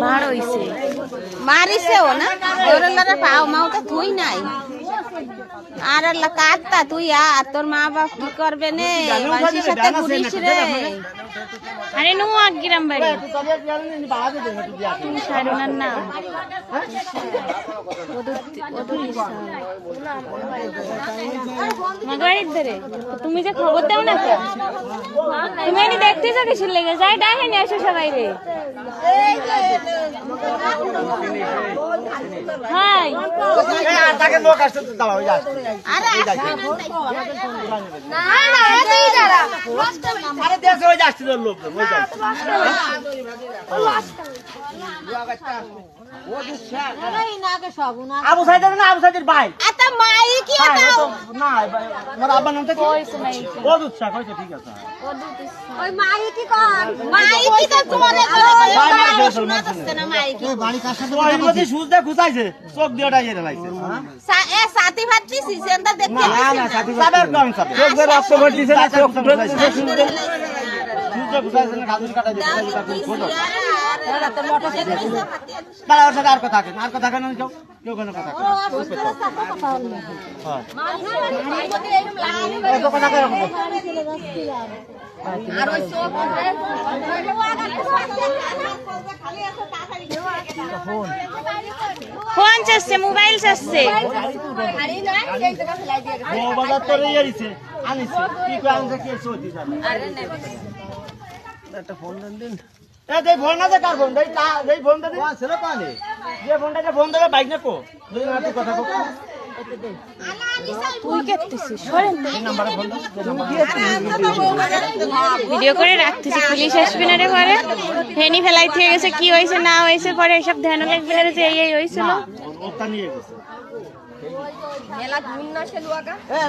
মার হইছে। মারিছেও না? তোর পাও মাও তো তুই নাই। আর আল্লাহ কাটতা তুই আর তোর মা বাপ কি করবে নে? মানুষের সাথে ঘুরিস রে। আরে নো আগ্রাম বাড়ি। তুমি সারুনার নাম মাগবাড়ির ধরে তুমি যে খবর দাও না তো। তুমি এনে দেখতেছো কিসের লেগে যাই ডাকে নিয়ে আসো সবাই রে আবু সাইদের না আবু সাইদের ভাই। আতা মাই কি ভাই, ওটা ও না ভাই, আমার আব্বার নামটা কি? ও দুধ শাক হয়েছে ঠিক আছে ওই মাই কি কর মাই কি তো? তোমারে শোনা যাচ্ছে না মাই কি তো এর মধ্যে সুজ দিয়ে চোখ দিয়ে ওটা লাইছে এ সাথী ভাতটি সিজনটা দেখতে না না সাথী সাবের কম সাথে। চোখ দিয়ে রক্ত ভরতিছে চোখ খুঁচাইছে সুজ দিয়ে না কাটা দিয়ে ফটো। দাঁড়া ওর সাথে আর কথা আর কথা কেন কেউ কেউ কোনো কথা হ্যাঁ। ফোন চাচ্ছে মোবাইল চাচ্ছে। বাজার তোরে আনিছে। কি কই আনছে কি সত্যি জানে একটা ফোন দেন দিন। এ দেই ফোন কার ফোন দেই তা দেই ফোন দে কোন ছেলে পালে যে ফোনটা যে ফোন দেবে বাইক না কো? দুই না তুই কথা কো। তুই কেটেছিস সরেন তো। এই নাম্বারে ফোন দাও যে নাম্বার ভিডিও করে রাখতেছি পুলিশ আসবে না রে পরে ফেনি ফেলাই থেকে গেছে কি হয়েছে না হয়েছে পরে এসব ধ্যান লাগবে না যে এই এই হয়েছিল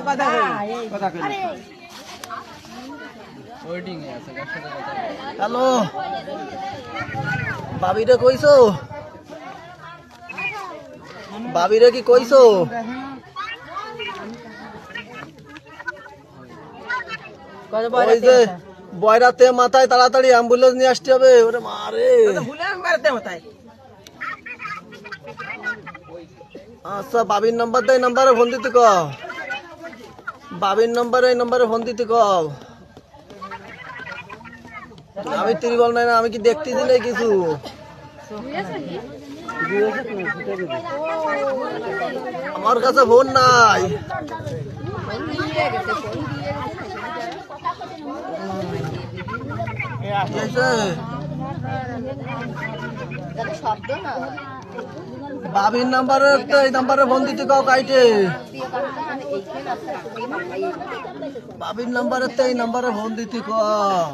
কথা কথা কই হ্যালো। বাবিরে কইছো? বাবিরে কি কইছো? ওই যে বয়রাতে মাথায় তাড়াতাড়ি অ্যাম্বুলেন্স নিয়ে আসতে হবে। ওরে মারে আচ্ছা বাবির নাম্বার দেয় নাম্বারে ফোন দিতে ক বাবির নাম্বারে এই নাম্বারে ফোন দিতে ক আমি তিরিবল নাই না আমি কি দেখতেছি না কিছু? আমার কাছে ফোন নাই। কি হয়েছে? বাবির নাম্বারে তো এই নাম্বারে ফোন দিতে কাউ কাইটে বাবির নাম্বারে তো এই নাম্বারে ফোন দিতে কাউ।